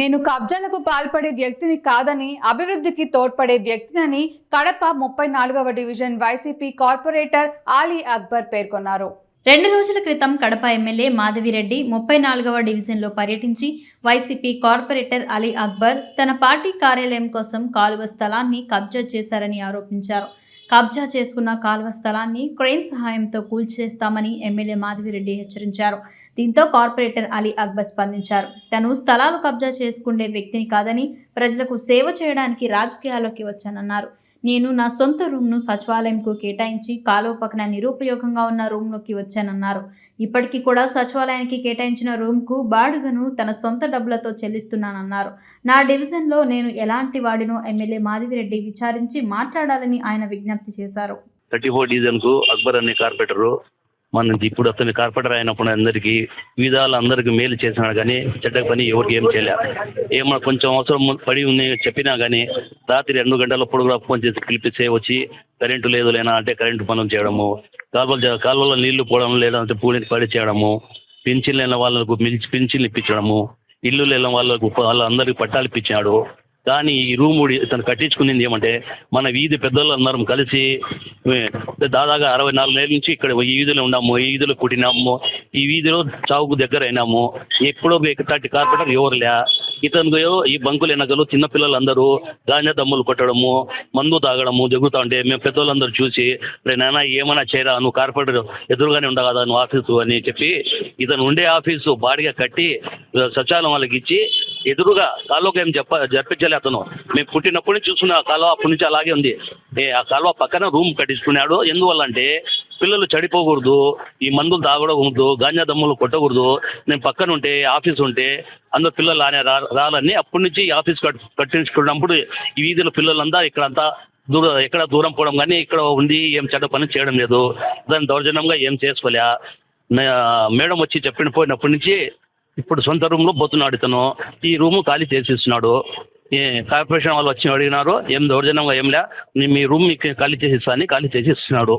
నేను కబ్జాలకు పాల్పడే వ్యక్తిని కాదని అభివృద్ధికి తోడ్పడే వ్యక్తినని కడప ముప్పై నాలుగవ division YCP corporator Ali Akbar పేర్కొన్నారు. రెండు రోజుల క్రితం కడప ఎమ్మెల్యే మాధవిరెడ్డి ముప్పై నాలుగవ డివిజన్లో పర్యటించి వైసీపీ కార్పొరేటర్ అలీ అక్బర్ తన పార్టీ కార్యాలయం కోసం కాలువ స్థలాన్ని కబ్జా చేశారని ఆరోపించారు. కబ్జా చేసుకున్న కాలువ స్థలాన్ని క్రెయిన్ సహాయంతో కూల్చేస్తామని ఎమ్మెల్యే మాధవిరెడ్డి హెచ్చరించారు. దీంతో కార్పొరేటర్ అలీ అక్బర్ స్పందించారు. తను స్థలాలు కబ్జా చేసుకునే వ్యక్తిని కాదని ప్రజలకు సేవ చేయడానికి రాజకీయాల్లోకి వచ్చానన్నారు. నేను నా సొంత రూమ్ను సచివాలయంకు కేటాయించి కాలువ పక్కన నిరుపయోగంగా ఉన్న రూమ్లోకి వచ్చానన్నారు. ఇప్పటికీ కూడా సచివాలయానికి కేటాయించిన రూమ్కు బాడుగను తన సొంత డబ్బులతో చెల్లిస్తున్నానన్నారు. నా డివిజన్లో నేను ఎలాంటి వాడినో ఎమ్మెల్యే మాధవిరెడ్డి విచారించి మాట్లాడాలని ఆయన విజ్ఞప్తి చేశారు. థర్టీ ఫోర్ డివిజన్కు అక్బర్ అనే కార్పొరేటరు మన ఇప్పుడు అతని కార్పొరేటర్ అయినప్పుడు అందరికీ విధాలు అందరికీ మేలు చేసినాడు కానీ చెడ్డ పని ఎవరికి ఏం చేయలే. ఏమన్నా కొంచెం అవసరం పడి ఉంది చెప్పినా కానీ రాత్రి రెండు గంటలప్పుడు కూడా ఫోన్ చేసి పిలిపిస్తే వచ్చి కరెంటు లేదు లేనా అంటే కరెంటు పనులు చేయడము కాలువలు కాలువలో నీళ్ళు పోవడం లేదంటే పూడిని పడి చేయడము పింఛన్ లేని వాళ్ళకు పింఛన్లు ఇప్పించడము ఇల్లు లేని వాళ్ళకు వాళ్ళందరికీ పట్టాలు ఇప్పించాడు. కానీ ఈ రూమ్ ఇతను కట్టించుకునింది ఏమంటే మన వీధి పెద్దోళ్ళు అందరం కలిసి ఏ, దాదాగా అరవై నాలుగు నెలల నుంచి ఇక్కడ ఈ వీధిలో ఉన్నాము ఈ వీధిలో పుట్టినాము ఈ వీధిలో చావుకు దగ్గర అయినాము ఎప్పుడో ఇట్లాంటి కార్పొరేటర్ ఎవరు లే ఇతను ఈ బంకులు వెనకలు చిన్నపిల్లలు అందరూ గాంజా దమ్ములు కొట్టడము మందు తాగడము జరుగుతూ ఉంటే మేము పెద్దోళ్ళందరూ చూసి రే నాయన ఏమైనా చేయరా? నువ్వు కార్పొరేటర్ ఎదురుగానే ఉండగదా నువ్వు ఆఫీసు అని చెప్పి ఇతను ఉండే ఆఫీసు బాడిగా కట్టి సచివాలయం వాళ్ళకి ఇచ్చి ఎదురుగా కాలువకి ఏం చెప్ప జరిపించలే అతను. మేము పుట్టినప్పటి నుంచి చూసుకున్న ఆ కాలువ అప్పటి నుంచి అలాగే ఉంది. ఏ ఆ కాలువ పక్కన రూమ్ కట్టించుకున్నాడు. ఎందువల్ల అంటే పిల్లలు చెడిపోకూడదు ఈ మందులు తాగకూడదు గాంజా దమ్ములు కొట్టకూడదు నేను పక్కన ఉంటే ఆఫీస్ ఉంటే అందరు పిల్లలు ఆనే రా రాలని అప్పటి నుంచి ఈ ఆఫీస్ కట్ కట్టించుకున్నప్పుడు ఈ వీధిలో పిల్లలంతా ఇక్కడంతా దూర ఎక్కడ దూరం పోవడం కానీ ఇక్కడ ఉంది ఏం చెడ్డ పని చేయడం లేదు. దాన్ని దౌర్జన్యంగా ఏం చేసుకోలే. మేడం వచ్చి చెప్పిన పోయినప్పటి నుంచి ఇప్పుడు సొంత రూమ్లో పోతున్నాడు ఇతను. ఈ రూము ఖాళీ చేసిస్తున్నాడు. ఈ కార్పొరేషన్ వాళ్ళు వచ్చి అడిగినారు ఏం దౌర్జన్యంగా ఏం లే నేను మీ రూమ్ మీకు ఖాళీ చేసి ఇస్తా అని ఖాళీ చేసి ఇస్తున్నాడు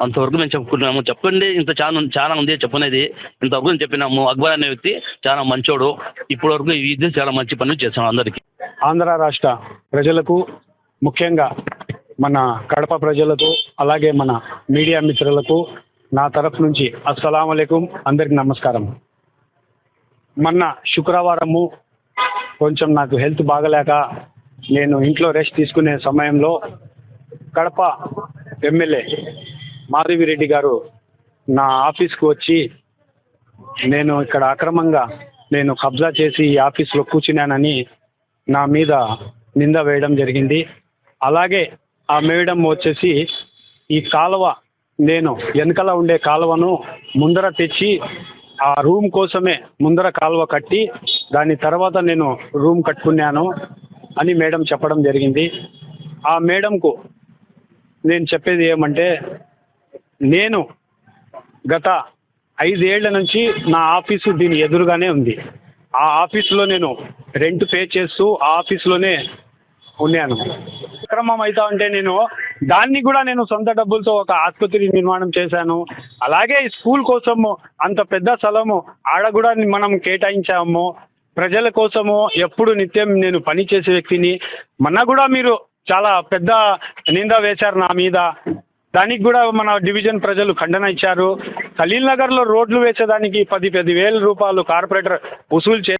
అంతవరకు మేము చెప్పుకున్నాము చెప్పండి ఇంత చాలా చాలా ఉంది చెప్పనేది ఇంతవరకు నేను చెప్పినాము. అక్బర్ అనే వ్యక్తి చాలా మంచోడు. ఇప్పటివరకు ఇది చాలా మంచి పనులు చేస్తున్నాడు అందరికీ. ఆంధ్ర రాష్ట్ర ప్రజలకు ముఖ్యంగా మన కడప ప్రజలకు అలాగే మన మీడియా మిత్రులకు నా తరఫు నుంచి అస్సలం అయికం అందరికి నమస్కారం. మొన్న శుక్రవారము కొంచెం నాకు హెల్త్ బాగలేక నేను ఇంట్లో రెస్ట్ తీసుకునే సమయంలో కడప ఎమ్మెల్యే మాధవిరెడ్డి గారు నా ఆఫీస్కి వచ్చి నేను ఇక్కడ అక్రమంగా నేను కబ్జా చేసి ఈ ఆఫీస్లో కూర్చున్నానని నా మీద నింద వేయడం జరిగింది. అలాగే ఆ మేడం వచ్చేసి ఈ కాలువ నేను వెనకాల ఉండే కాలువను ముందర తెచ్చి ఆ రూమ్ కోసమే ముందర కాలువ కట్టి దాని తర్వాత నేను రూమ్ కట్టుకున్నాను అని మేడం చెప్పడం జరిగింది. ఆ మేడంకు నేను చెప్పేది ఏమంటే నేను గత ఐదేళ్ళ నుంచి నా ఆఫీసు దీని ఎదురుగానే ఉంది. ఆ ఆఫీసులో నేను రెంట్ పే చేస్తూ ఆ ఆఫీసులోనే ఉన్నాను. అక్రమం అవుతా ఉంటే నేను దాన్ని కూడా నేను సొంత డబ్బులతో ఒక ఆసుపత్రి నిర్మాణం చేశాను. అలాగే ఈ స్కూల్ కోసము అంత పెద్ద స్థలము ఆడ కూడా మనం కేటాయించాము. ప్రజల కోసము ఎప్పుడు నిత్యం నేను పని చేసే వ్యక్తిని. మొన్న కూడా మీరు చాలా పెద్ద నింద వేశారు నా మీద. దానికి కూడా మన డివిజన్ ప్రజలు ఖండన ఇచ్చారు. ఖలీల్ నగర్లో రోడ్లు వేసేదానికి పది పది వేల రూపాయలు కార్పొరేటర్ వసూలు చే